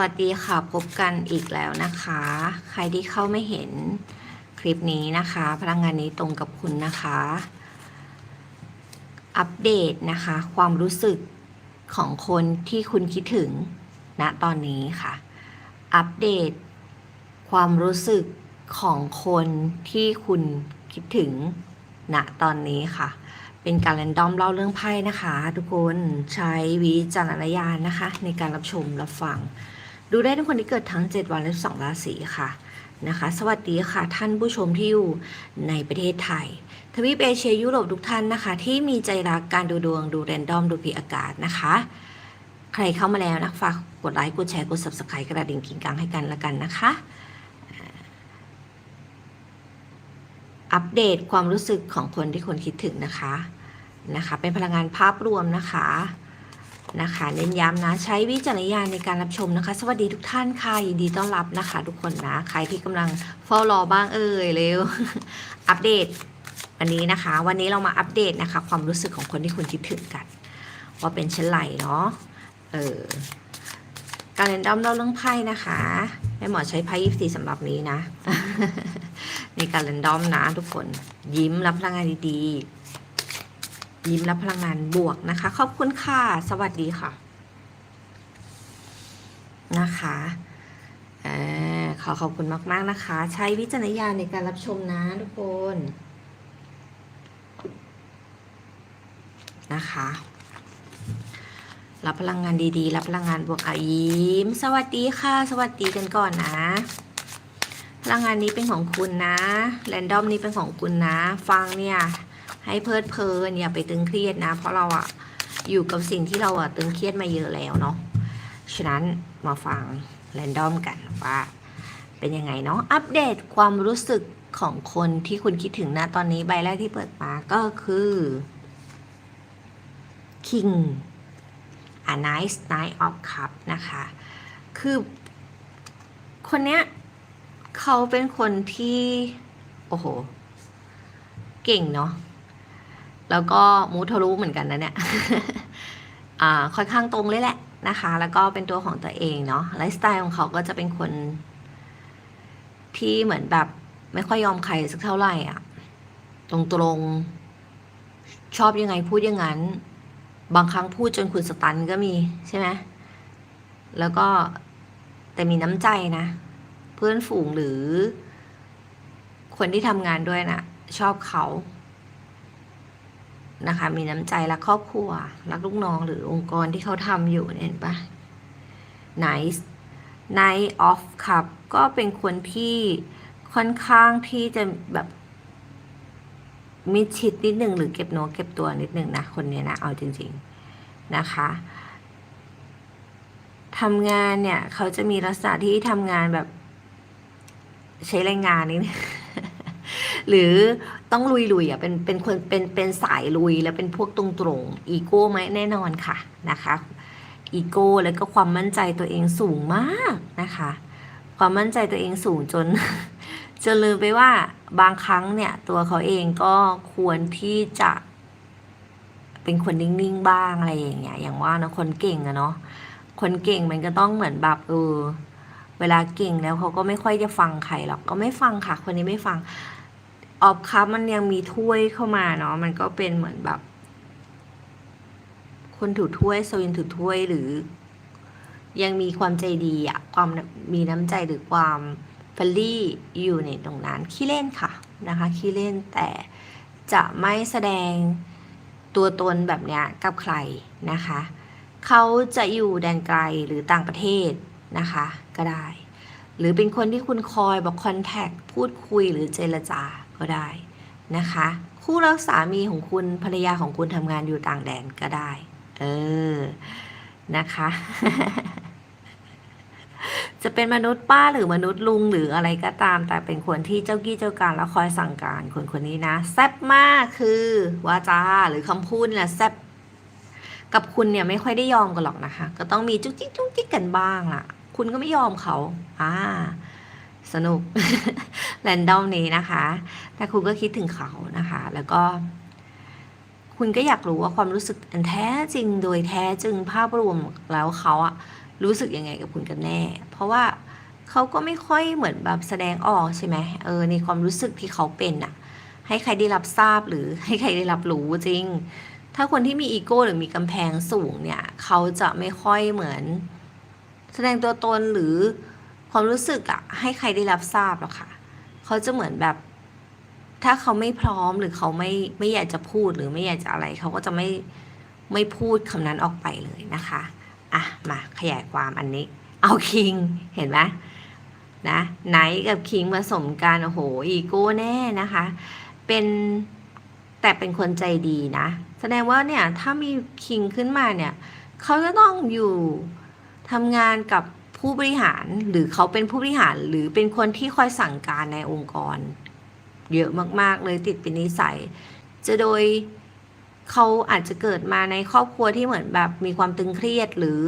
วัสดีค่ะพบกันอีกแล้วนะคะ ใครที่เข้าไม่เห็นคลิปนี้นะคะ พลังงานนี้ตรงกับคุณนะคะ อัปเดตนะคะ ความรู้สึกของคนที่คุณคิดถึงณตอนนี้ค่ะ อัปเดต ความรู้สึกของคนที่คุณคิดถึงณตอนนี้ค่ะ เป็นการแรนดอมเล่าเรื่องไพ่นะคะ ทุกคนใช้วิจารณญาณนะคะ ในการรับชมรับฟัง ดูได้ทุกคนที่เกิดทั้ง 7 วันและ2ราศีค่ะนะคะ สวัสดีค่ะท่านผู้ชมที่อยู่ในประเทศไทย ทวีปเอเชียยุโรปทุกท่านนะคะ ที่มีใจรักการดูดวงดูแรนดอมดูผีอากาศนะคะ ใครเข้ามาแล้วนะฝากกดไลค์กดแชร์กด subscribe กระดิ่งกิ่งกังให้กันละกันนะคะ อัปเดตความรู้สึกของคนที่คนคิดถึงนะคะนะคะ เป็นพลังงานภาพรวมนะคะ นะคะ เน้นย้ำนะ ใช้วิจารณญาณในการรับชมนะคะ สวัสดีทุกท่านค่ะ ยินดีต้อนรับนะคะ ทุกคนนะ ใครที่กำลังเฝ้ารอบ้างเอ่ยเร็ว อัปเดตวันนี้นะคะ วันนี้เรามาอัปเดตนะคะ ความรู้สึกของคนที่คุณคิดถึงกัน ว่าเป็นเช่นไรเนาะ เออ การเล่นดอมเล่าเรื่องไพ่นะคะแม่หมอใช้ไพ่ยิปซีสำหรับนี้นะ ในการเล่นดอมนะทุกคน ยิ้มรับพลังงานดีๆ ยิ้มรับพลังงานบวกนะคะ ขอบคุณค่ะ สวัสดีค่ะ นะคะออขอขอบคุณมาก ๆ นะคะ ใช้วิจารณญาณในการรับชมนะทุกคน นะคะ รับพลังงานดีๆ รับพลังงานบวกอายิ้ม สวัสดีค่ะ สวัสดีกันก่อนนะพลังงานนี้เป็นของคุณนะ แรนดอมนี้เป็นของคุณนะ ฟังเนี่ย ให้เพลิดเพลินอย่าไปตึงเครียดนะ เพราะเราอะอยู่กับสิ่งที่เราอะตึงเครียดมาเยอะแล้วเนาะฉะนั้นมาฟังแรนดอมกันว่าเป็นยังไงเนาะอัปเดตความรู้สึกของคนที่คุณคิดถึงนะตอนนี้ใบแรกที่เปิดมาก็คือ King a nice night of cup นะคะ คือคนเนี้ยเขาเป็นคนที่ โอ้โห เก่งเนาะ แล้วก็มูทะลุเหมือนกันนะเนี่ยอ่าค่อนข้างตรงเลยแหละนะคะ แล้วก็เป็นตัวของตัวเองเนาะไลฟ์สไตล์ของเขาก็จะเป็นคน ที่เหมือนแบบ ไม่ค่อยยอมใครสักเท่าไหร่อะ ตรงๆชอบยังไงพูดย่างนั้น บางครั้งพูดจนคุณสตันก็มีใช่ไหมแล้วก็แต่มีน้ำใจนะ เพื่อนฝูงหรือ คนที่ทำงานด้วยนะ่ะชอบเขา นะคะ มีน้ำใจรักครอบครัวรักลูกน้องหรือองค์กรที่เขาทำอยู่เห็นปะ nice night of cup ก็เป็นคนที่ค่อนข้างที่จะแบบมิดชิดนิดหนึ่งหรือเก็บโน้เก็บตัวนิดหนึ่งนะคนนี้นะเอาจริง ๆนะคะทำงานเนี่ย เขาจะมีลักษณะที่ทำงานแบบ ใช้แรงงานนี่ หรือต้องลุยลุยอะเป็นเป็นคนเป็นเป็นสายลุยแล้วเป็นพวกตรงตรงอีโก้ไหมแน่นอนค่ะนะคะอีโก้แล้วก็ความมั่นใจตัวเองสูงมากนะคะ ความมั่นใจตัวเองสูงจนจนลืมไปว่าบางครั้งเนี่ยตัวเขาเองก็ควรที่จะเป็นคนนิ่งๆบ้างอะไรอย่างเงี้ย อย่างว่านะคนเก่งอะเนาะ คนเก่งมันก็ต้องเหมือนแบบเออ เวลาเก่งแล้วเขาก็ไม่ค่อยจะฟังใครหรอก ก็ไม่ฟังค่ะ คนนี้ไม่ฟัง ออฟคัพมันยังมีถ้วยเข้ามาเนาะมันก็เป็นเหมือนแบบ คนถือถ้วยโซยินถือถ้วยหรือ ยังมีความใจดีอะความมีน้ำใจหรือความเฟลลี่อยู่ในตรงนั้นขี้เล่นค่ะนะคะขี้เล่นแต่จะไม่แสดงตัวตนแบบเนี้ยกับใครนะคะ เขาจะอยู่แดนไกลหรือต่างประเทศนะคะก็ได้ หรือเป็นคนที่คุณคอยบอกคอนแทคพูดคุยหรือเจรจา ก็ได้นะคะ คู่รักสามีของคุณภรรยาของคุณทำงานอยู่ต่างแดนก็ได้ เออ นะคะ จะเป็นมนุษย์ป้าหรือมนุษย์ลุงหรืออะไรก็ตาม แต่เป็นคนที่เจ้ากี้เจ้าการแล้วคอยสั่งการคนคนนี้นะแซ่บมากคือวาจาหรือคำพูดนี่แหละแซ่บกับคุณเนี่ยไม่ค่อยได้ยอมกันหรอกนะคะ ก็ต้องมีจุ๊กจิ๊กจุ๊กจิ๊กกันบ้างล่ะ คุณก็ไม่ยอมเขา อ่า สนุกแรนดอมนี้นะคะ แต่คุณก็คิดถึงเขานะคะ แล้วก็ คุณก็อยากรู้ว่าความรู้สึกอันแท้จริงโดยแท้จริงภาพรวมแล้วเขาอะรู้สึกยังไงกับคุณกันแน่ เพราะว่าเขาก็ไม่ค่อยเหมือนแบบแสดงออกใช่ไหมเออในความรู้สึกที่เขาเป็นอะให้ใครได้รับทราบหรือให้ใครได้รับรู้จริง ถ้าคนที่มีอีโก้หรือมีกำแพงสูงเนี่ย เขาจะไม่ค่อยเหมือน แสดงตัวตนหรือ ความรู้สึกอะให้ใครได้รับทราบหรอกค่ะเขาจะเหมือนแบบ ถ้าเขาไม่พร้อมหรือเขาไม่ไม่อยากจะพูดหรือไม่อยากจะอะไร เขาก็จะไม่ไม่พูดคำนั้นออกไปเลยนะคะอะมาขยายความอันนี้ เอาคิงเห็นไหมนะไนท์กับคิงผสมกันโอ้โหอีโก้แน่นะคะ เป็นแต่เป็นคนใจดีนะ แสดงว่าเนี่ยถ้ามีคิงขึ้นมาเนี่ย เขาจะต้องอยู่ทำงานกับ ผู้บริหารหรือเขาเป็นผู้บริหารหรือเป็นคนที่คอยสั่งการในองค์กร เยอะมากๆเลยติดเป็นนิสัย จะโดยเขาอาจจะเกิดมาในครอบครัวที่เหมือนแบบมีความตึงเครียดหรือ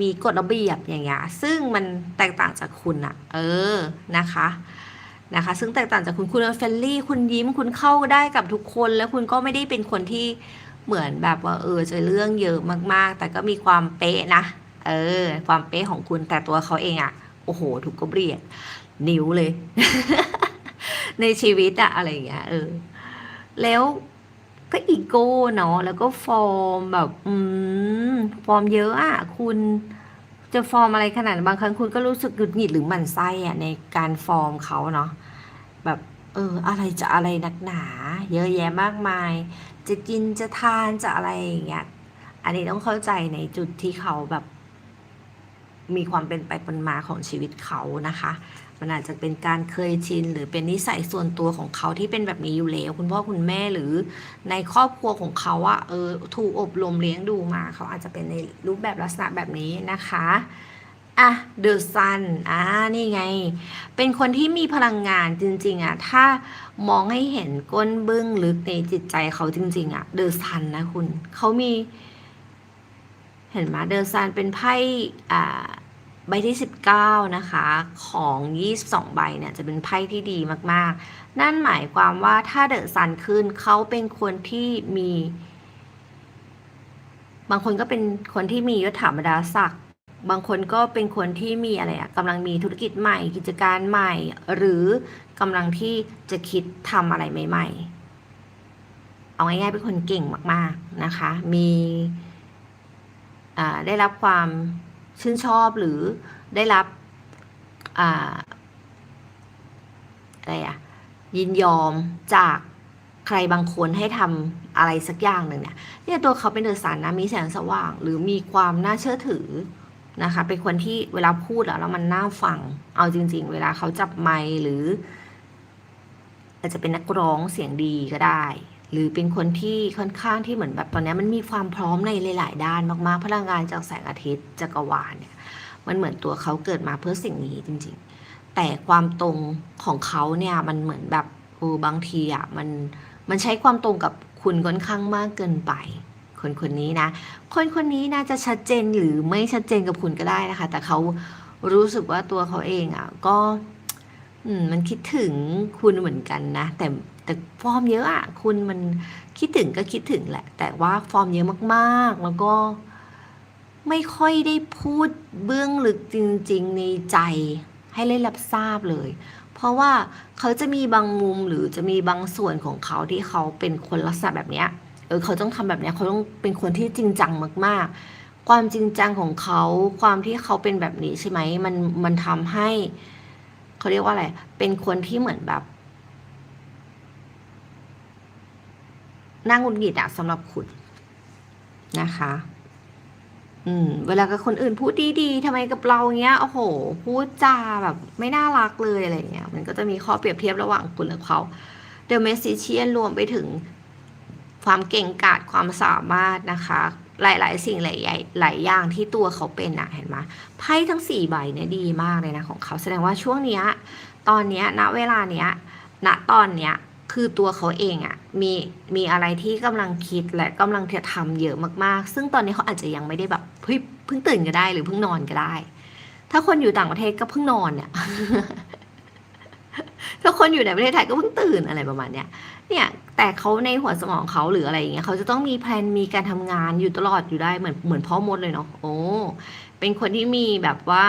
มีกฎระเบียบอย่างเงี้ยซึ่งมันแตกต่างจากคุณอะเออนะคะนะคะ ซึ่งแตกต่างจากคุณคุณเฟลลี่ คุณยิ้มคุณเข้าได้กับทุกคน แล้วคุณก็ไม่ได้เป็นคนที่เหมือนแบบว่าเออจะเรื่องเยอะมากๆ แต่ก็มีความเป๊ะนะ เออ ความเป๊ะของคุณแต่ตัวเขาเองอะโอ้โห ถูกก็เบียด นิ้วเลย ในชีวิตอะอะไรอย่างเงี้ยเออ แล้วก็อีโก้เนาะแล้วก็ฟอร์มแบบอืมฟอร์มเยอะอะคุณจะฟอร์มอะไรขนาดบางครั้งคุณก็รู้สึกหงุดหงิดหรือหมั่นไส้อะในการฟอร์มเขาเนาะแบบเอออะไรจะอะไรนักหนา เยอะแยะมากมาย จะกินจะทานจะอะไรอย่างเงี้ยอันนี้ต้องเข้าใจในจุดที่เขาแบบ มีความเป็นไปเป็นมาของชีวิตเขานะคะ มันอาจจะเป็นการเคยชิน หรือเป็นนิสัยส่วนตัวของเขาที่เป็นแบบนี้อยู่แล้ว คุณพ่อคุณแม่หรือในครอบครัวของเขาอะเออถูกอบรมเลี้ยงดูมา เขาอาจจะเป็นในรูปแบบลักษณะแบบนี้นะคะอะเดอะซันอ่านี่ไง เป็นคนที่มีพลังงานจริงๆอะถ้ามองให้เห็นก้นบึ้งลึกในจิตใจเขาจริง ๆอะเดอะซันนะคุณเขามี เห็นไหมเดอะซันเป็นไพ่อ่า ใบที่ 19 นะคะของ 22 ใบเนี่ยจะเป็นไพ่ที่ดีมากๆ นั่นหมายความว่าถ้าเดอะซันขึ้นเขาเป็นคนที่มี บางคนก็เป็นคนที่มียศถาบรรดาศักดิ์บางคนก็เป็นคนที่มีอะไรอะกำลังมีธุรกิจใหม่ กิจการใหม่ หรือกำลังที่จะคิดทำอะไรใหม่ ๆ เอาง่ายๆเป็นคนเก่งมากๆนะคะ มีได้รับความ ชื่นชอบหรือได้รับอะไรอะยินยอมจากใครบางคนให้ทำอะไรสักอย่างหนึ่งเนี่ยเนี่ยตัวเขาเป็นเดอะสันนะมีแสงสว่าง หรือมีความน่าเชื่อถือนะคะ เป็นคนที่เวลาพูดแล้วมันน่าฟัง เอาจริง ๆ เวลาเขาจับไมค์หรือ อาจจะเป็นนักร้องเสียงดีก็ได้ หรือเป็นคนที่ค่อนข้างที่เหมือนแบบตอนนี้มันมีความพร้อมในหลาย ๆ ด้านมาก ๆ พลังงานจากแสงอาทิตย์จักรวาลเนี่ยมันเหมือนตัวเขาเกิดมาเพื่อสิ่งนี้จริง ๆ แต่ความตรงของเขาเนี่ยมันเหมือนแบบโอ้บางทีอะมันมันใช้ความตรงกับคุณค่อนข้างมากเกินไป คนคนนี้นะ คนคนนี้น่าจะชัดเจนหรือไม่ชัดเจนกับคุณก็ได้นะคะ แต่เขารู้สึกว่าตัวเขาเองอะก็ อืมมันคิดถึงคุณเหมือนกันนะ แต่แต่ฟอร์มเยอะอะคุณมันคิดถึงก็คิดถึงแหละ แต่ว่าฟอร์มเยอะมากๆ แล้วก็ไม่ค่อยได้พูดเบื้องลึกจริง ๆ ในใจให้ได้รับทราบเลย เพราะว่าเขาจะมีบางมุมหรือจะมีบางส่วนของเขาที่เขาเป็นคนลักษณะแบบเนี้ยเออเขาต้องทำแบบเนี้ยเขาต้องเป็นคนที่จริงจังมาก ๆ ความจริงจังของเขาความที่เขาเป็นแบบนี้ใช่ไหมมันมันทำให้ เขาเรียกว่าอะไร เป็นคนที่เหมือนแบบน่างุนหงิดอะสำหรับคุณนะคะ อืม เวลากับคนอื่นพูดดีๆทำไมกับเราเงี้ย โอ้โห พูดจาแบบไม่น่ารักเลยอะไรเงี้ย มันก็จะมีข้อเปรียบเทียบระหว่างคุณและเขา เดอะเมสซิเชียนรวมไปถึงความเก่งกาจความสามารถนะคะ หลาย ๆ สิ่งหลายๆหลายอย่างที่ตัวเขาเป็นอะเห็นไหมไพ่ทั้งสี่ใบเนี่ยดีมากเลยนะของเขาแสดงว่าช่วงเนี้ยตอนเนี้ยณเวลาเนี้ยณตอนเนี้ยคือตัวเขาเองอะมีมีอะไรที่กำลังคิดและกำลังจะทำเยอะมากๆ ซึ่งตอนนี้เขาอาจจะยังไม่ได้แบบเฮ้ยเพิ่งตื่นก็ได้หรือเพิ่งนอนก็ได้ ถ้าคนอยู่ต่างประเทศก็เพิ่งนอนเนี่ยแล้วคนอยู่ในประเทศไทยก็เพิ่งตื่นอะไรประมาณเนี้ย เนี่ยแต่เขาในหัวสมองเขาหรืออะไรอย่างเงี้ยเขาจะต้องมีแพลนมีการทำงานอยู่ตลอดอยู่ได้เหมือนเหมือนพ่อมดเลยเนาะโอ้เป็นคนที่มีแบบว่า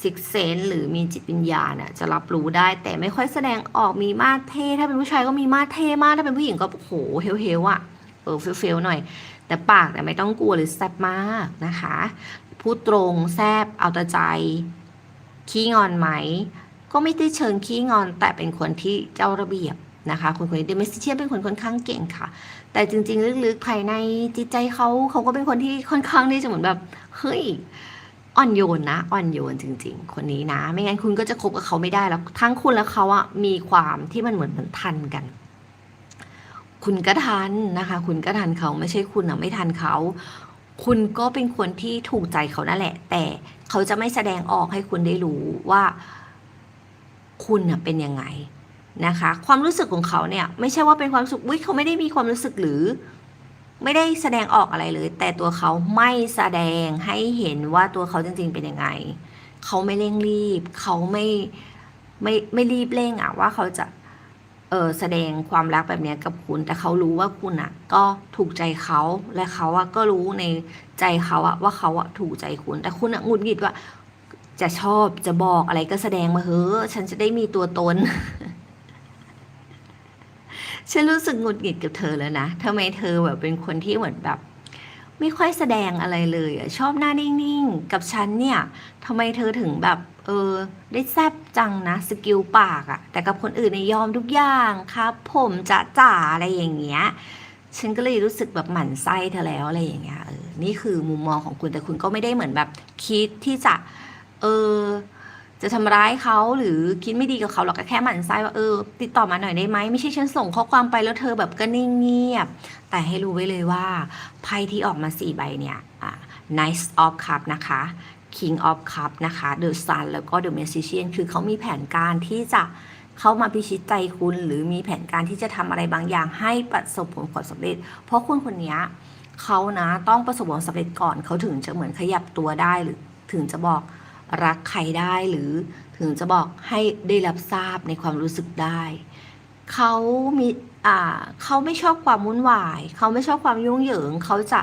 ซิกเซนหรือมีจิตวิญญาณอะจะรับรู้ได้ แต่ไม่ค่อยแสดงออกมีมาเท่ถ้าเป็นผู้ชายก็มีมาเท่มากถ้าเป็นผู้หญิงก็โอ้โหเฮลเฮลอะเออเฟลเฟลหน่อย แต่ปากแต่ไม่ต้องกลัวหรือแซบมากนะคะพูดตรงแซบเอาแต่ใจขี้งอนไหม ก็ไม่ได้เชิงขี้งอนแต่เป็นคนที่เจ้าระเบียบ นะคะคนคนนี้เดเมสซิเชียเป็นคนค่อนข้างเก่งค่ะ แต่จริง ๆ ลึกๆภายในจิตใจเขาเขาก็เป็นคนที่ค่อนข้างที่จะเหมือนแบบเฮ้ยอ่อนโยนนะอ่อนโยนจริง ๆ คนนี้นะ ไม่งั้นคุณก็จะคบกับเขาไม่ได้แล้ว ทั้งคุณและเขาอะมีความที่มันเหมือนเหมือนทันกัน คุณก็ทันนะคะ คุณก็ทันเขาไม่ใช่คุณอะไม่ทันเขาคุณก็เป็นคนที่ถูกใจเขานั่นแหละ แต่เขาจะไม่แสดงออกให้คุณได้รู้ว่า คุณน่ะเป็นยังไง นะคะ ความรู้สึกของเขาเนี่ยไม่ใช่ว่าเป็นความรู้สึกวิเขาไม่ได้มีความรู้สึกหรือ ไม่ได้แสดงออกอะไรเลย แต่ตัวเขาไม่แสดงให้เห็นว่าตัวเขาจริง ๆ เป็นยังไง เขาไม่เร่งรีบ เขาไม่ไม่ไม่รีบเร่งอะว่าเขาจะเออแสดงความรักแบบนี้กับคุณ แต่เขารู้ว่าคุณอะก็ถูกใจเขาและเขาอะก็รู้ในใจเขาอะว่าเขาอะถูกใจคุณ แต่คุณอะหงุดหงิดว่าจะชอบจะบอกอะไรก็แสดงมาเฮ้อฉันจะได้มีตัวตน ฉันรู้สึกหงุดหงิดกับเธอแล้วนะทำไมเธอแบบเป็นคนที่เหมือนแบบ ไม่ค่อยแสดงอะไรเลยอะชอบหน้านิ่งๆ กับฉันเนี่ยทำไมเธอถึงแบบ เออ ได้แซบจังนะสกิลปากอะแต่กับคนอื่นเนี่ยยอมทุกอย่างครับ ผมจะจ่าอะไรอย่างเงี้ยฉันก็เลยรู้สึกแบบหมั่นไส้เธอแล้วอะไรอย่างเงี้ยเออนี่คือมุมมองของคุณแต่คุณก็ไม่ได้เหมือนแบบคิดที่จะ เออ จะทำร้ายเขาหรือคิดไม่ดีกับเขาหรอกก็แค่หมั่นไส้ว่าเออ ติดต่อมาหน่อยได้ไหมไม่ใช่ฉันส่งข้อความไปแล้วเธอแบบก็นิ่งเงียบ แต่ให้รู้ไว้เลยว่าไพ่ที่ออกมาสี่ใบเนี่ยอะ Nice of Cup นะคะ King of Cup นะคะ The Sun แล้วก็ The Magician คือเขามีแผนการที่จะเข้ามาพิชิตใจคุณ หรือมีแผนการที่จะทำอะไรบางอย่างให้ประสบผลสำเร็จ เพราะคุณคนนี้เขานะต้องประสบผลสำเร็จก่อนเขาถึงจะเหมือนขยับตัวได้หรือถึงจะบอก รักใครได้หรือถึงจะบอกให้ได้รับทราบในความรู้สึกได้ เขามีอ่าเขาไม่ชอบความวุ่นวาย เขาไม่ชอบความยุ่งเหยิง เขาจะ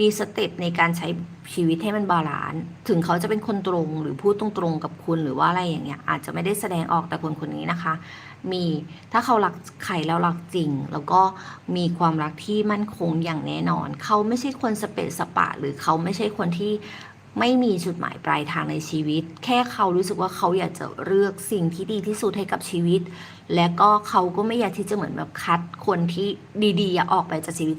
มีสเต็ปในการใช้ชีวิตให้มันบาลานซ์ถึงเขาจะเป็นคนตรงหรือพูดตรงๆกับคุณหรือว่าอะไรอย่างเงี้ย อาจจะไม่ได้แสดงออกแต่คนคนนี้นะคะ มีถ้าเขารักใครแล้วรักจริง แล้วก็มีความรักที่มั่นคงอย่างแน่นอน เขาไม่ใช่คนสเปะสปะ หรือเขาไม่ใช่คนที่ ไม่มีจุดหมายปลายทางในชีวิต แค่เขารู้สึกว่าเขาอยากจะเลือกสิ่งที่ดีที่สุดให้กับชีวิต และก็เขาก็ไม่อยากที่จะเหมือนแบบคัดคนที่ดีๆอะออกไปจากชีวิต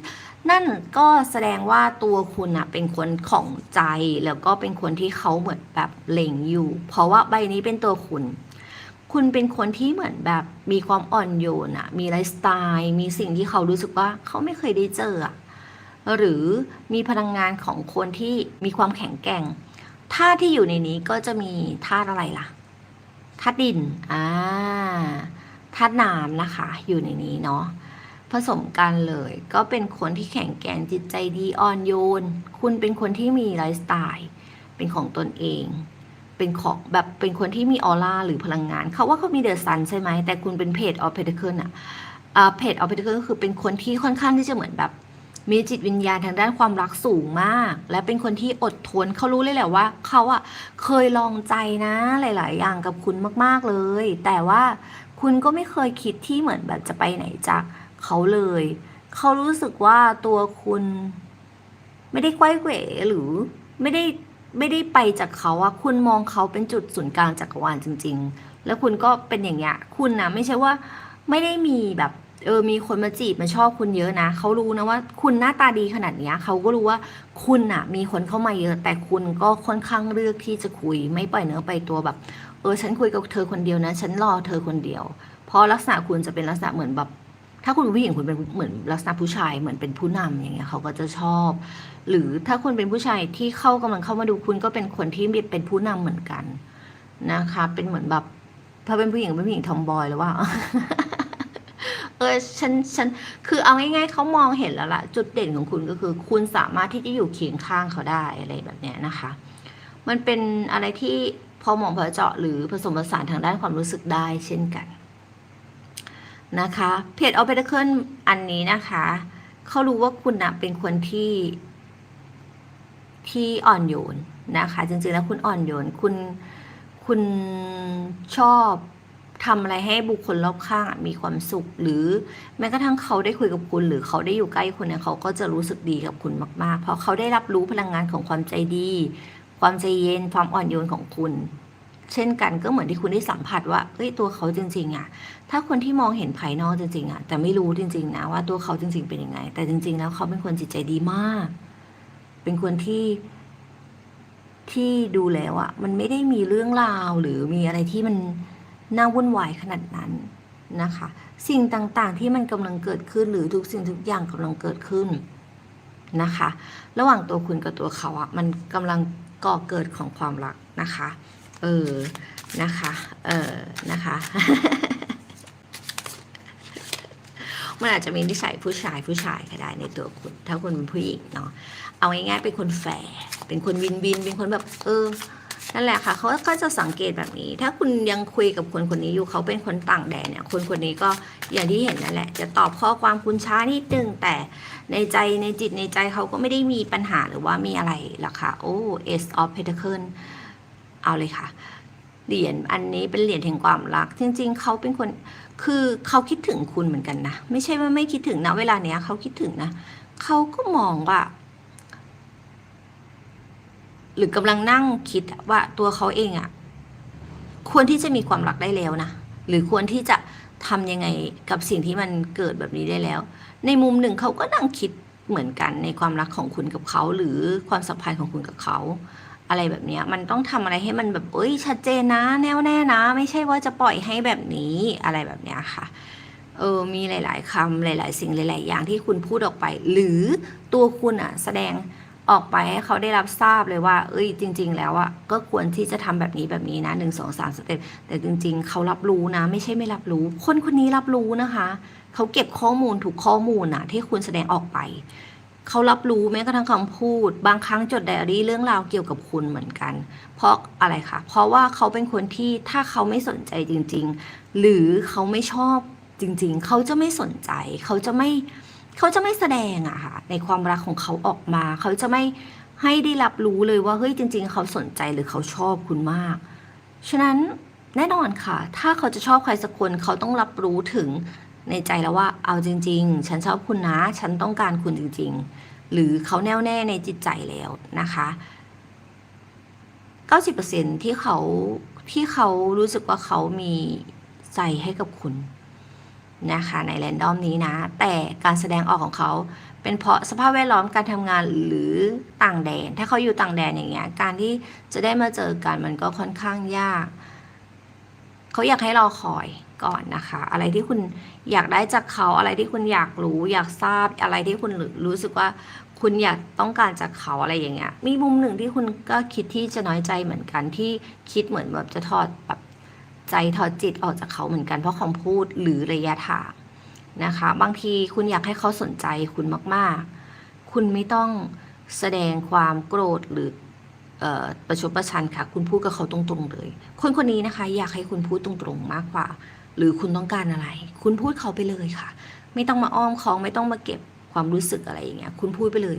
นั่นก็แสดงว่าตัวคุณอะเป็นคนของใจแล้วก็เป็นคนที่เขาเหมือนแบบเล็งอยู่ เพราะว่าใบนี้เป็นตัวคุณ คุณเป็นคนที่เหมือนแบบมีความอ่อนโยนอะมีไลฟ์สไตล์ มีสิ่งที่เขารู้สึกว่าเขาไม่เคยได้เจออะ หรือมีพลังงานของคนที่มีความแข็งแกร่งธาตุที่อยู่ในนี้ก็จะมีธาตุอะไรล่ะธาตุดินอ่าธาตุน้ำนะคะ อยู่ในนี้เนาะผสมกันเลยก็เป็นคนที่แข็งแกร่งจิตใจดีอ่อนโยน คุณเป็นคนที่มีไลฟ์สไตล์เป็นของตนเอง เป็นของแบบเป็นคนที่มีออร่าหรือพลังงาน เขาว่าเขามีเดอะซันใช่ไหมแต่คุณเป็นเพจออฟเพดเคิลอะอ่าเพจออฟเพดเคิลก็คือเป็นคนที่ค่อนข้างที่จะเหมือนแบบ มีจิตวิญญาณทางด้านความรักสูงมาก และเป็นคนที่อดทนเขารู้เลยแหละว่าเขาอะเคยลองใจนะหลาย ๆ อย่างกับคุณมาก ๆ เลย แต่ว่าคุณก็ไม่เคยคิดที่เหมือนแบบจะไปไหนจากเขาเลย เขารู้สึกว่าตัวคุณ ไม่ได้ไขว้เขวหรือไม่ได้ไม่ได้ไปจากเขาอะคุณมองเขาเป็นจุดศูนย์กลางจักรวาลจริง ๆ แล้วคุณก็เป็นอย่างเงี้ย คุณนะไม่ใช่ว่าไม่ได้มีแบบ เออมีคนมาจีบมาชอบคุณเยอะนะเขารู้นะว่า คุณหน้าตาดีขนาดเนี้ยเขาก็รู้ว่าคุณน่ะมีคนเข้ามาเยอะ แต่คุณก็ค่อนข้างเลือกที่จะคุย ไม่ปล่อยเนื้อไปตัวแบบ เออฉันคุยกับเธอคนเดียวนะ ฉันรอเธอคนเดียว เพราะลักษณะคุณจะเป็นลักษณะเหมือนแบบ ถ้าคุณเป็นผู้หญิงคุณเป็นเหมือนลักษณะผู้ชายเหมือนเป็นผู้นำอย่างเงี้ยเขาก็จะชอบ หรือถ้าคุณเป็นผู้ชายที่เข้ากำลังเข้ามาดูคุณก็เป็นคนที่เป็นผู้นำเหมือนกันนะคะ เป็นเหมือนแบบถ้าเป็นผู้หญิงเป็นผู้หญิงทอมบอยหรือว่า ออฉันฉันคือเอาง่ายๆเขามองเห็นแล้วล่ะ จุดเด่นของคุณก็คือ คุณสามารถที่จะอยู่เคียงข้างเขาได้อะไรแบบเนี้ยนะคะ มันเป็นอะไรที่พอมองพอเจาะหรือผสมผสานทางด้านความรู้สึกได้เช่นกันนะคะเพจออเปเ c เคิลอันนี้นะคะเขารู้ว่าคุณนะเป็นคนที่ ที่อ่อนโยนนะคะ จริงๆแล้วคุณอ่อนโยนคุณคุณชอบ ทำอะไรให้บุคคลรอบข้างมีความสุข หรือแม้กระทั่งเขาได้คุยกับคุณ หรือเขาได้อยู่ใกล้คุณเนี่ยเขาก็จะรู้สึกดีกับคุณมาก ๆ เพราะเขาได้รับรู้พลังงานของความใจดี ความใจเย็นความอ่อนโยนของคุณ เช่นกันก็เหมือนที่คุณได้สัมผัสว่าเอ้ยตัวเขาจริงๆอะถ้าคนที่มองเห็นภายนอกจริงๆอะ แต่ไม่รู้จริง ๆ นะว่าตัวเขาจริง ๆเป็นยังไง แต่จริง ๆ แล้วเขาเป็นคนจิตใจดีมาก เป็นคนที่ที่ดูแล้วอะมันไม่ได้มีเรื่องราวหรือมีอะไรที่มัน น่าวุ่นวายขนาดนั้นนะคะ สิ่งต่างๆที่มันกำลังเกิดขึ้นหรือทุกสิ่งทุกอย่างกำลังเกิดขึ้นนะคะ ระหว่างตัวคุณกับตัวเขาอะมันกำลังก่อเกิดของความรักนะคะ เออ นะคะ เออ นะคะ มันอาจจะมีนิสัยผู้ชายผู้ชายก็ได้ในตัวคุณ ถ้าคุณเป็นผู้หญิงเนาะ เอาง่ายๆเป็นคนแฝเป็นคนวินวิน เป็นคนแบบ เออ นั่นแหละค่ะเขาก็จะสังเกตแบบนี้ ถ้าคุณยังคุยกับคนคนนี้อยู่เขาเป็นคนต่างแดนเนี่ยคนคนนี้ก็อย่างที่เห็นนั่นแหละ จะตอบข้อความคุณช้านิดนึงแต่ในใจในจิตในใจเขาก็ไม่ได้มีปัญหาหรือว่ามีอะไรหรอกค่ะโอ้ Ace of Pentacle เอาเลยค่ะเหรียญอันนี้เป็นเหรียญแห่งความรัก จริง ๆ เขาเป็นคนคือเขาคิดถึงคุณเหมือนกันนะ ไม่ใช่ว่าไม่คิดถึงนะ เวลาเนี้ยเขาคิดถึงนะเขาก็มองว่า หรือกำลังนั่งคิดว่าตัวเขาเองอะ่ะควรที่จะมีความรักได้แล้วนะหรือควรที่จะทำยังไงกับสิ่งที่มันเกิดแบบนี้ได้แล้ว ในมุมหนึ่งเขาก็นั่งคิดเหมือนกันในความรักของคุณกับเขาหรือความสัมพันธ์ของคุณกับเขาอะไรแบบนี้มันต้องทำอะไรให้มันแบบเอ้ยชัดเจนนะ แน่วแน่นะ ไม่ใช่ว่าจะปล่อยให้แบบนี้อะไรแบบนี้ค่ะเออมีหลาย ๆคำหลาย ๆ สิ่งหลาย ๆ อย่างที่คุณพูดออกไป หรือตัวคุณอะแสดง ออกไปให้เขาได้รับทราบเลยว่า เอ้ยจริง ๆ แล้วอะก็ควรที่จะทำแบบนี้แบบนี้นะหนึ่งสองสามสเต็ปแต่จริง ๆ เขารับรู้นะ ไม่ใช่ไม่รับรู้ คนคนนี้รับรู้นะคะ เขาเก็บข้อมูลถูกข้อมูลนะที่คุณแสดงออกไป เขารับรู้แม้กระทั่งคำพูด บางครั้งจดไดอารี่เรื่องราวเกี่ยวกับคุณเหมือนกัน เพราะอะไรคะเพราะว่าเขาเป็นคนที่ถ้าเขาไม่สนใจจริง ๆ หรือเขาไม่ชอบจริง ๆ เขาจะไม่สนใจ เขาจะไม่ เขาจะไม่แสดงอะค่ะในความรักของเขาออกมา เขาจะไม่ให้ได้รับรู้เลยว่าเฮ้ยจริง ๆ เขาสนใจหรือเขาชอบคุณมาก ฉะนั้นแน่นอนค่ะ ถ้าเขาจะชอบใครสักคนเขาต้องรับรู้ถึงในใจแล้วว่าเอาจริง ๆ ฉันชอบคุณนะ ฉันต้องการคุณจริง ๆ หรือเขาแน่วแน่ในจิตใจแล้วนะคะ90%ที่เขาที่เขารู้สึกว่าเขามีใจให้กับคุณ นะคะในแรนดอมนี้นะ แต่การแสดงออกของเขาเป็นเพราะสภาพแวดล้อมการทำงานหรือต่างแดน ถ้าเขาอยู่ต่างแดนอย่างเงี้ยการที่จะได้มาเจอกันมันก็ค่อนข้างยากเขาอยากให้เราคอยก่อนนะคะ อะไรที่คุณอยากได้จากเขาอะไรที่คุณอยากรู้ อยากทราบอะไรที่คุณรู้สึกว่าคุณอยากต้องการจากเขาอะไรอย่างเงี้ย มีมุมหนึ่งที่คุณก็คิดที่จะน้อยใจเหมือนกันที่คิดเหมือนแบบจะถอดแบบ ใจถอดจิตออกจากเขาเหมือนกันเพราะคำพูดหรือระยะทางนะคะ บางทีคุณอยากให้เขาสนใจคุณมาก ๆ คุณไม่ต้องแสดงความโกรธหรืออประชดประชันค่ะ คุณพูดกับเขาตรงๆเลย คนคนนี้นะคะ อยากให้คุณพูดตรงๆมากกว่า หรือคุณต้องการอะไร คุณพูดเขาไปเลยค่ะ ไม่ต้องมาอ้อมค้อมไม่ต้องมาเก็บความรู้สึกอะไรอย่างเงี้ยคุณพูดไปเลย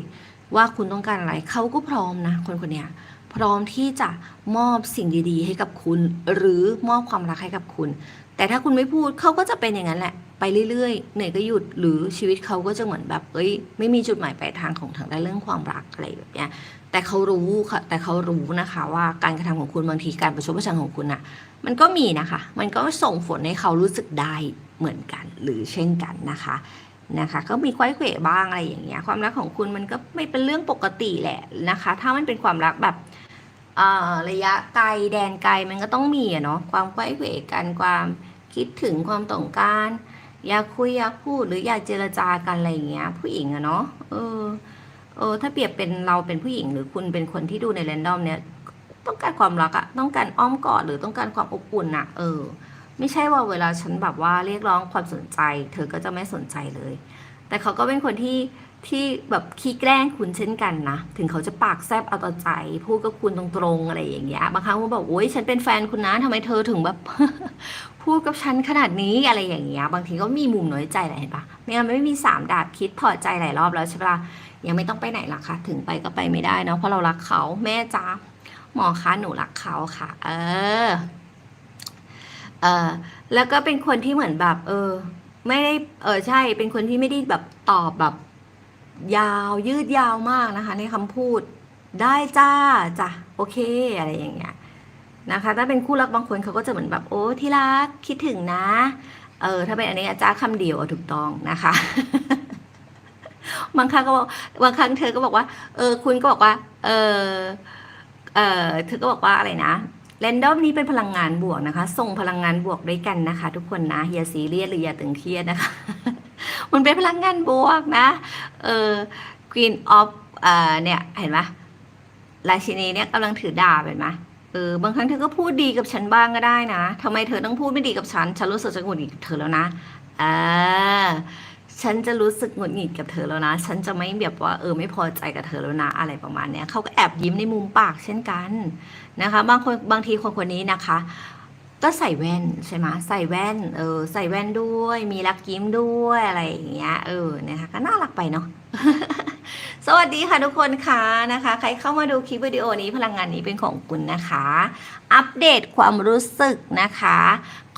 ว่าคุณต้องการอะไรเขาก็พร้อมนะ คนคนเนี้ย พร้อมที่จะมอบสิ่งดีๆ ให้กับคุณ หรือมอบความรักให้กับคุณ แต่ถ้าคุณไม่พูดเขาก็จะเป็นอย่างนั้นแหละ ไปเรื่อยๆเหนื่อยก็หยุดหรือชีวิตเขาก็จะเหมือนแบบเอ้ยไม่มีจุดหมายปลายทางของทางด้านเรื่องความรักอะไรแบบเนี้ยแต่เขารู้ค่ะแต่เขารู้นะคะ ว่าการกระทำของคุณบางทีการประชดประชันของคุณอะมันก็มีนะคะ มันก็ส่งผลให้เขารู้สึกได้เหมือนกัน หรือเช่นกันนะคะ นะคะก็มีควายเขวบ้างอะไรอย่างเงี้ยความรักของคุณมันก็ไม่เป็นเรื่องปกติแหละนะคะ ถ้ามันเป็นความรักแบบระยะไกลแดนไกลมันก็ต้องมีอะเนาะความควายเขวกันความคิดถึงความต้องการ อยากคุยอยากพูดหรืออยากเจรจากันอะไรอย่างเงี้ย ผู้หญิงอะเนาะเออเออถ้าเปรียบเป็นเราเป็นผู้หญิงหรือคุณเป็นคนที่ดูในแรนดอมเนี่ยต้องการความรักอะต้องการอ้อมกอดหรือต้องการความอบอุ่นอะเออ ไม่ใช่ว่าเวลาฉันแบบว่าเรียกร้องความสนใจ เธอก็จะไม่สนใจเลย แต่เขาก็เป็นคนที่ที่แบบขี้แกล้งคุณเช่นกันนะ ถึงเขาจะปากแซบเอาต่อใจ พูดกับคุณตรงๆอะไรอย่างเงี้ย บางครั้งเขาบอกโอ๊ยฉันเป็นแฟนคุณนะทำไมเธอถึงแบบพูดกับฉันขนาดนี้อะไรอย่างเงี้ย บางทีก็มีมุมน้อยใจแหละเห็นปะไม่งั้นไม่มีสามดาบคิดถอดใจหลายรอบแล้วใช่ปะล่ะ ยังไม่ต้องไปไหนหรอกค่ะ ถึงไปก็ไปไม่ได้เนาะ เพราะเรารักเขาแม่จ้าหมอคะหนูรักเขาค่ะ เออ เออแล้วก็เป็นคนที่เหมือนแบบ เออ ไม่ได้เออใช่ เป็นคนที่ไม่ได้แบบตอบแบบ ยาวยืดยาวมากนะคะ ในคำพูดได้จ้าจ้ะโอเค อะไรอย่างเงี้ยนะคะ ถ้าเป็นคู่รักบางคนเขาก็จะเหมือนแบบโอ้ที่รักคิดถึงนะ เออ ถ้าเป็นอันนี้จ้าคำเดียวถูกต้องนะคะบางครั้งก็บอกบางครั้งเธอก็บอกว่า เออ คุณก็บอกว่า เออเออเธอก็บอกว่าอะไรนะ แรนดอมนี้เป็นพลังงานบวกนะคะ ส่งพลังงานบวกด้วยกันนะคะ ทุกคนนะอย่าซีเรียสหรืออย่าตึงเครียดนะคะ มันเป็นพลังงานบวกนะ เออ Queen of เอ่อเนี่ย เห็นไหมราชินีเนี่ยกำลังถือดาบเห็นไหมเออบางครั้งเธอก็พูดดีกับฉันบ้างก็ได้นะทำไมเธอต้องพูดไม่ดีกับฉัน ฉันรู้สึกจะหงุดหงิดกับเธอแล้วนะอ่า ฉันจะรู้สึกหงุดหงิดกับเธอแล้วนะ ฉันจะไม่แบบว่าเออไม่พอใจกับเธอแล้วนะอะไรประมาณเนี้ยเขาก็แอบยิ้มในมุมปากเช่นกันนะคะ บางคนบางทีคนคนนี้นะคะ ก็ใส่แว่นใช่ไหมใส่แว่นเออใส่แว่นด้วย มีรักยิ้มด้วยอะไรอย่างเงี้ยเออนะคะก็น่ารักไปเนาะ สวัสดีค่ะทุกคนค่ะนะคะ ใครเข้ามาดูคลิปวิดีโอนี้พลังงานนี้เป็นของคุณนะคะ อัปเดตความรู้สึกนะคะ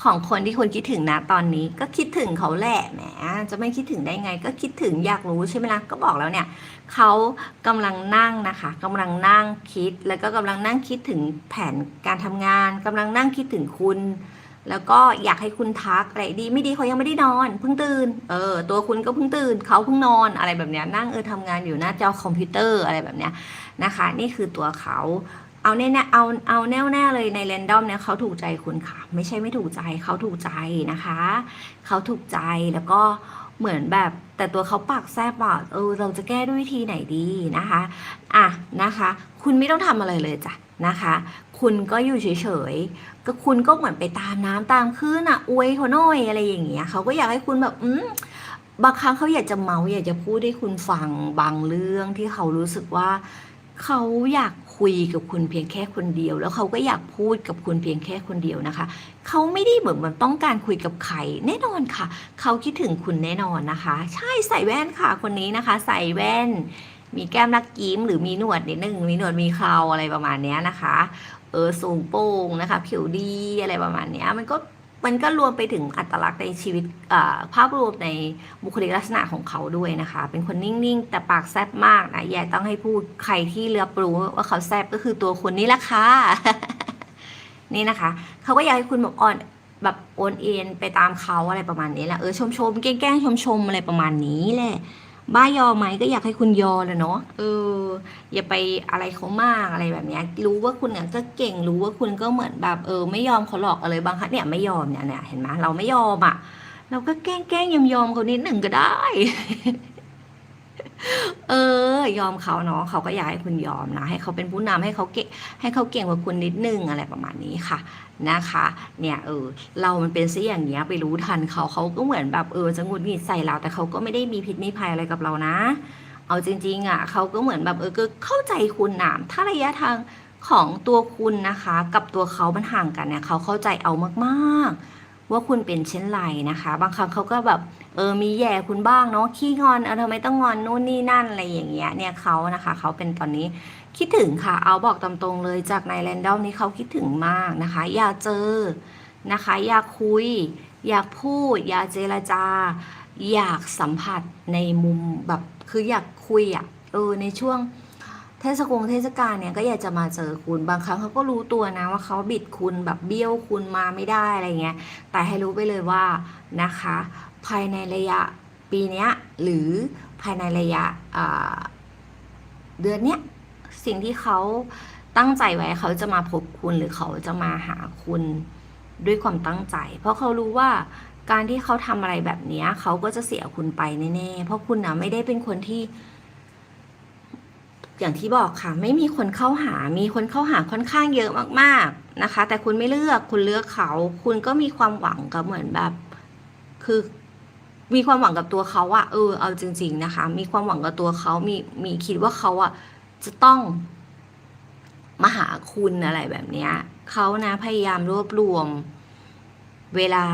ของคนที่คุณคิดถึงนะตอนนี้ก็คิดถึงเขาแหละแหมจะไม่คิดถึงได้ไง ก็คิดถึงอยากรู้ใช่ไหมล่ะก็บอกแล้วเนี่ยเขากำลังนั่งนะคะกำลังนั่งคิดแล้วก็กำลังนั่งคิดถึงแผนการทำงานกำลังนั่งคิดถึงคุณ แล้วก็อยากให้คุณทักอะไรดีไม่ดีเขายังไม่ได้นอนเพิ่งตื่นเออตัวคุณก็เพิ่งตื่นเขาเพิ่งนอนอะไรแบบเนี้ยนั่งเออทำงานอยู่หน้าจอคอมพิวเตอร์อะไรแบบเนี้ยนะคะ นี่คือตัวเขาเอาแน่ๆเอาเอาแน่วแน่เลยในเรนดอมเนี่ยเขาถูกใจคุณค่ะ ไม่ใช่ไม่ถูกใจเขาถูกใจนะคะ เขาถูกใจแล้วก็ เหมือนแบบแต่ตัวเขาปากแซบอะเออเราจะแก้ด้วยวิธีไหนดีนะคะอะนะคะ คุณไม่ต้องทำอะไรเลยจ้ะนะคะ คุณก็อยู่เฉยๆก็คุณก็เหมือนไปตามน้ำตามคลื่นอะอวยเขาหน่อยอะไรอย่างเงี้ยเขาก็อยากให้คุณแบบอืมบางครั้งเขาอยากจะเมาอยากจะพูดให้คุณฟังบางเรื่องที่เขารู้สึกว่าเขาอยาก คุยกับคุณเพียงแค่คนเดียว แล้วเขาก็อยากพูดกับคุณเพียงแค่คนเดียวนะคะ เขาไม่ได้เหมือนมันต้องการคุยกับใครแน่นอนค่ะ เขาคิดถึงคุณแน่นอนนะคะ ใช่ใส่แว่นค่ะคนนี้นะคะ ใส่แว่น มีแก้มรักยิ้มหรือมีหนวดนิดนึงมีหนวดมีเคราอะไรประมาณนี้นะคะ เออสูงโป่งนะคะ ผิวดีอะไรประมาณนี้มันก็ มันก็รวมไปถึงอัตลักษณ์ในชีวิตภาพรวมในบุคลิกลักษณะของเขาด้วยนะคะ เป็นคนนิ่งๆ แต่ปากแซบมากนะแย่ต้องให้พูดใครที่เลือบรู้ว่าเขาแซบก็คือตัวคุณนี่แหละค่ะ นี่นะคะ เขาก็อยากให้คุณแบบอ่อนแบบโอนเอ็นไปตามเขาอะไรประมาณนี้แหละเออชมชมๆแกล้งๆชมชมๆอะไรประมาณนี้แหละ บ้ายอไหมก็อยากให้คุณยอเลยเนาะเออ อย่าไปอะไรเขามากอะไรแบบเนี้ย รู้ว่าคุณเนี่ยก็เก่งรู้ว่าคุณก็เหมือนแบบเออ ไม่ยอมเขาหรอกอะไรบางครั้งเนี่ยไม่ยอมเนี่ยเนี่ยเห็นไหมเราไม่ยอมอะ เราก็แกล้งแกล้งยอมยอมเขานิดหนึ่งก็ได้ เออ ยอมเขาเนาะเขาก็อยากให้คุณยอมนะให้เขาเป็นผู้นำให้เขาเก่งให้เขาเก่งกว่าคุณนิดนึงอะไรประมาณนี้ค่ะ นะคะเนี่ยเออเรามันเป็นซะอย่างเงี้ยไปรู้ทันเขาเขาก็เหมือนแบบเออจะงุดหงิดใส่เรา แต่เขาก็ไม่ได้มีพิษมีภัยอะไรกับเรานะ เอาจริงๆอะเขาก็เหมือนแบบเออก็เข้าใจคุณนะถ้าระยะทางของตัวคุณนะคะ กับตัวเขามันห่างกันเนี่ยเขาเข้าใจเอามากๆ ว่าคุณเป็นเช่นไรนะคะ บางครั้งเขาก็แบบเออมีแย่คุณบ้างเนาะขี้งอนเออทำไมต้องงอนนู่นนี่นั่นอะไรอย่างเงี้ยเนี่ยเขานะคะเขาเป็นตอนนี้ คิดถึงค่ะ เอาบอกตามตรงเลยจากในแรนดอมนี้เขาคิดถึงมากนะคะ อยากเจอนะคะ อยากคุย อยากพูด อยากเจรจา อยากสัมผัสในมุมแบบคืออยากคุยอะเออในช่วงเทศกงเทศกาลเนี่ยก็อยากจะมาเจอคุณบางครั้งเขาก็รู้ตัวนะว่าเขาบิดคุณแบบเบี้ยวคุณมาไม่ได้อะไรเงี้ยแต่ให้รู้ไปเลยว่านะคะ ภายในระยะปีนี้หรือภายในระยะเดือนเนี้ย สิ่งที่เขาตั้งใจไว้เขาจะมาพบคุณหรือเขาจะมาหาคุณด้วยความตั้งใจ เพราะเขารู้ว่าการที่เขาทำอะไรแบบนี้เขาก็จะเสียคุณไปแน่ๆ เพราะคุณนะไม่ได้เป็นคนที่ อย่างที่บอกค่ะ ไม่มีคนเข้าหา มีคนเข้าหาค่อนข้างเยอะมากๆนะคะ แต่คุณไม่เลือกคุณเลือกเขา คุณก็มีความหวังกับเหมือนแบบ คือมีความหวังกับตัวเขาอะเออเอาจริง ๆนะคะ มีความหวังกับตัวเขามีมีคิดว่าเขาอะ จะต้องมาหาคุณอะไรแบบเนี้ยเขานะพยายามรวบรวมเวลา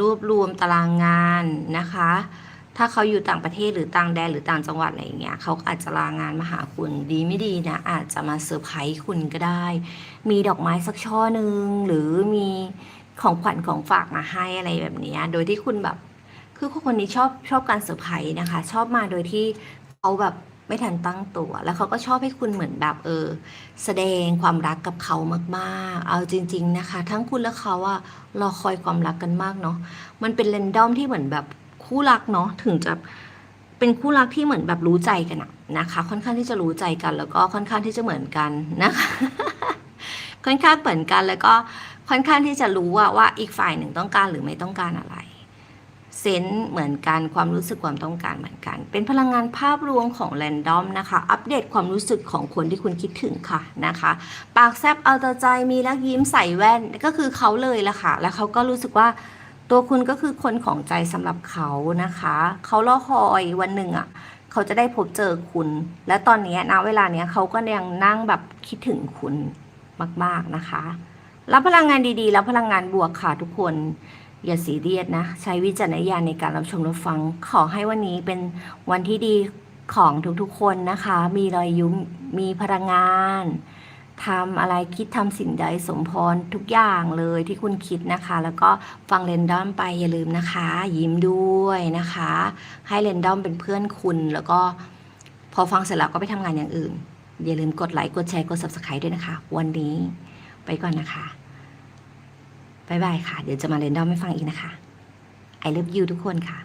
รวบรวมตารางงานนะคะ ถ้าเขาอยู่ต่างประเทศหรือต่างแดนหรือต่างจังหวัดอะไรอย่างเงี้ยเขาอาจจะลางานมาหาคุณดีไม่ดีนะอาจจะมาเซอร์ไพรส์คุณก็ได้ มีดอกไม้สักช่อหนึ่งหรือมีของขวัญของฝากมาให้อะไรแบบนี้โดยที่คุณแบบ คือคนนี้ชอบชอบการเซอร์ไพรส์นะคะ ชอบมาโดยที่เขาแบบ ไม่ทันตั้งตัว แล้วเขาก็ชอบให้คุณเหมือนแบบเออ แสดงความรักกับเขามากๆ เอาจริง ๆนะคะ ทั้งคุณและเขาอะรอคอยความรักกันมากเนาะมันเป็นเรนดอมที่เหมือนแบบคู่รักเนาะถึงจะเป็นคู่รักที่เหมือนแบบรู้ใจกันอะนะคะ ค่อนข้างที่จะรู้ใจกัน แล้วก็ค่อนข้างที่จะเหมือนกันนะคะค่อนข้างเหมือนกันแล้วก็ค่อนข้างที่จะรู้ว่าว่าอีกฝ่ายหนึ่งต้องการหรือไม่ต้องการอะไร เซนส์เหมือนกันความรู้สึกความต้องการเหมือนกัน เป็นพลังงานภาพรวมของแรนดอมนะคะ อัปเดตความรู้สึกของคนที่คุณคิดถึงค่ะนะคะ ปากแซบเอาแต่ใจมีรักยิ้มใส่แว่นก็คือเขาเลยละค่ะ แล้วเขาก็รู้สึกว่าตัวคุณก็คือคนของใจสำหรับเขานะคะ เขารอคอยวันหนึ่งอะเขาจะได้พบเจอคุณ และตอนนี้นะเวลาเนี้ยเขาก็ยังนั่งแบบคิดถึงคุณมาก ๆนะคะ รับพลังงานดีๆแล้วพลังงานบวกค่ะทุกคน อย่าสีเรียสนะ ใช้วิจารณญาณในการรับชมรับฟัง ขอให้วันนี้เป็นวันที่ดีของทุกๆคนนะคะ มีรอยยิ้มมีพลังงานทำอะไรคิดทำสิ่งใดสมพรทุกอย่างเลยที่คุณคิดนะคะ แล้วก็ฟังเรนดอมไปอย่าลืมนะคะ ยิ้มด้วยนะคะ ให้เรนดอมเป็นเพื่อนคุณ แล้วก็พอฟังเสร็จแล้วก็ไปทำงานอย่างอื่น อย่าลืมกดไลค์กดแชร์กด subscribe ด้วยนะคะ วันนี้ไปก่อนนะคะ บายบายค่ะ เดี๋ยวจะมาเรนดอมให้ฟังอีกนะคะ I love you ทุกคนค่ะ